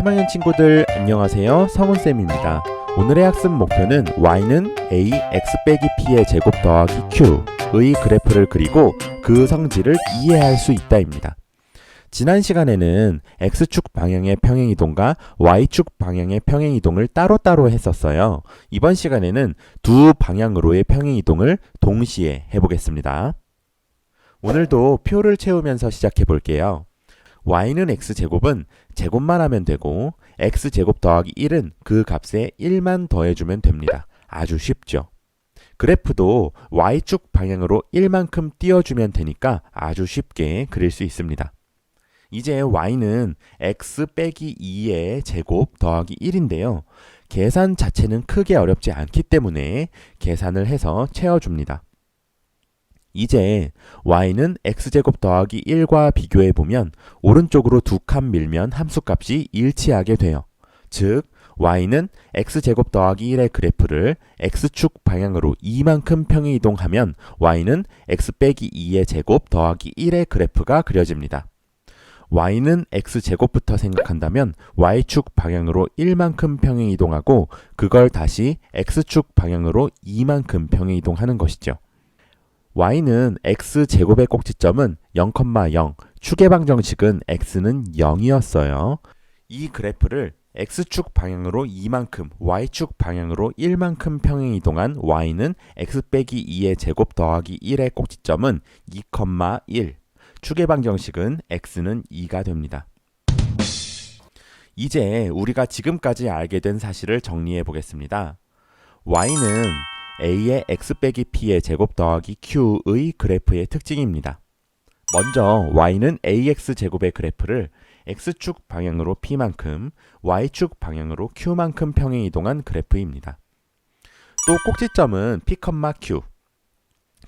3학년 친구들 안녕하세요. 성훈쌤입니다. 오늘의 학습 목표는 y는 a x 빼기 p의 제곱 더하기 q의 그래프를 그리고 그 성질을 이해할 수 있다입니다. 지난 시간에는 x축 방향의 평행이동과 y축 방향의 평행이동을 따로따로 했었어요. 이번 시간에는 두 방향으로의 평행이동을 동시에 해보겠습니다. 오늘도 표를 채우면서 시작해 볼게요. Y는 x제곱은 제곱만 하면 되고 x제곱 더하기 1은 그 값에 1만 더해주면 됩니다. 아주 쉽죠. 그래프도 y축 방향으로 1만큼 띄워주면 되니까 아주 쉽게 그릴 수 있습니다. 이제 y는 x 빼기 2의 제곱 더하기 1인데요. 계산 자체는 크게 어렵지 않기 때문에 계산을 해서 채워줍니다. 이제 y는 x제곱 더하기 1과 비교해 보면 오른쪽으로 두 칸 밀면 함수값이 일치하게 돼요. 즉 y는 x제곱 더하기 1의 그래프를 x축 방향으로 2만큼 평행 이동하면 y는 x 빼기 2의 제곱 더하기 1의 그래프가 그려집니다. y는 x제곱부터 생각한다면 y축 방향으로 1만큼 평행 이동하고 그걸 다시 x축 방향으로 2만큼 평행 이동하는 것이죠. Y는 x제곱의 꼭지점은 0,0, 축의 방정식은 x는 0이었어요. 이 그래프를 x축 방향으로 2만큼, y축 방향으로 1만큼 평행 이동한 y는 x 빼기 2의 제곱 더하기 1의 꼭지점은 2,1, 축의 방정식은 x는 2가 됩니다. 이제 우리가 지금까지 알게 된 사실을 정리해 보겠습니다. y는 a의 x 빼기 p의 제곱 더하기 q의 그래프의 특징입니다. 먼저 y는 ax 제곱의 그래프를 x축 방향으로 p만큼, y축 방향으로 q만큼 평행 이동한 그래프입니다. 또 꼭지점은 p, q,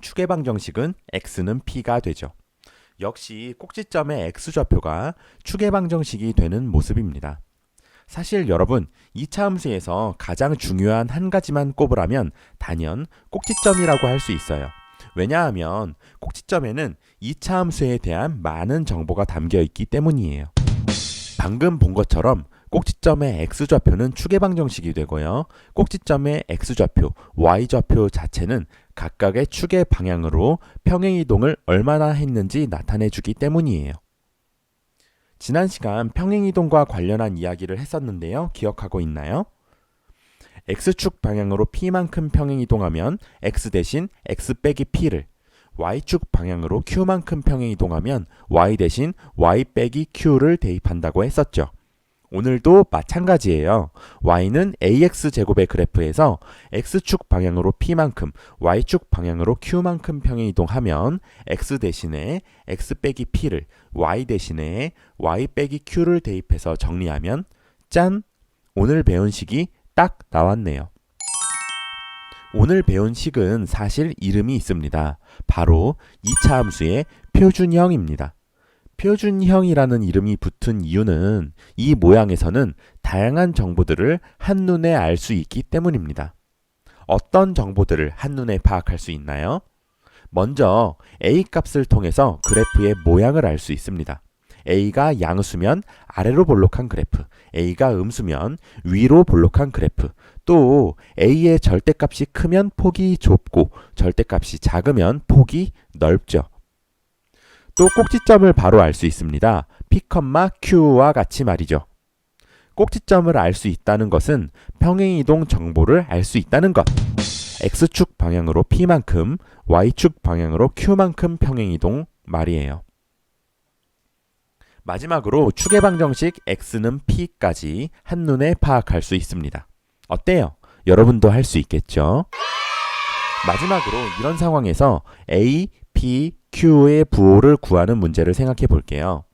축의 방정식은 x는 p가 되죠. 역시 꼭지점의 x좌표가 축의 방정식이 되는 모습입니다. 사실 여러분, 2차 함수에서 가장 중요한 한 가지만 꼽으라면 단연 꼭지점이라고 할 수 있어요. 왜냐하면 꼭지점에는 2차 함수에 대한 많은 정보가 담겨 있기 때문이에요. 방금 본 것처럼 꼭지점의 x좌표는 축의 방정식이 되고요. 꼭지점의 x좌표, y좌표 자체는 각각의 축의 방향으로 평행 이동을 얼마나 했는지 나타내 주기 때문이에요. 지난 시간 평행이동과 관련한 이야기를 했었는데요. 기억하고 있나요? x축 방향으로 p만큼 평행이동하면 x 대신 x 빼기 p를 y축 방향으로 q만큼 평행이동하면 y 대신 y 빼기 q를 대입한다고 했었죠. 오늘도 마찬가지예요. y는 ax 제곱의 그래프에서 x축 방향으로 p만큼, y축 방향으로 q만큼 평행 이동하면 x 대신에 x 빼기 p를 y 대신에 y 빼기 q를 대입해서 정리하면 짠! 오늘 배운 식이 딱 나왔네요. 오늘 배운 식은 사실 이름이 있습니다. 바로 2차 함수의 표준형입니다. 표준형이라는 이름이 붙은 이유는 이 모양에서는 다양한 정보들을 한눈에 알 수 있기 때문입니다. 어떤 정보들을 한눈에 파악할 수 있나요? 먼저 A 값을 통해서 그래프의 모양을 알 수 있습니다. A가 양수면 아래로 볼록한 그래프, A가 음수면 위로 볼록한 그래프, 또 A의 절대값이 크면 폭이 좁고 절대값이 작으면 폭이 넓죠. 또 꼭지점을 바로 알 수 있습니다. P, Q와 같이 말이죠. 꼭지점을 알 수 있다는 것은 평행이동 정보를 알 수 있다는 것. X축 방향으로 P만큼, Y축 방향으로 Q만큼 평행이동 말이에요. 마지막으로 축의 방정식 X는 P까지 한눈에 파악할 수 있습니다. 어때요? 여러분도 할 수 있겠죠? 마지막으로 이런 상황에서 A, P, Q의 부호를 구하는 문제를 생각해 볼게요.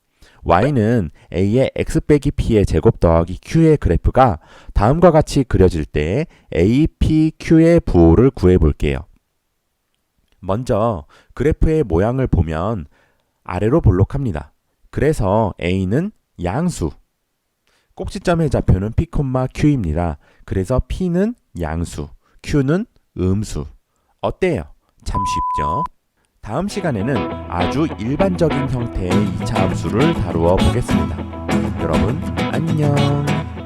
y는 a의 x 빼기 p의 제곱 더하기 q의 그래프가 다음과 같이 그려질 때 a, p, q의 부호를 구해 볼게요. 먼저 그래프의 모양을 보면 아래로 볼록합니다. 그래서 a는 양수, 꼭지점의 좌표는 p, q입니다. 그래서 p는 양수, q는 음수. 어때요? 참 쉽죠? 다음 시간에는 아주 일반적인 형태의 2차 함수를 다루어 보겠습니다. 여러분, 안녕!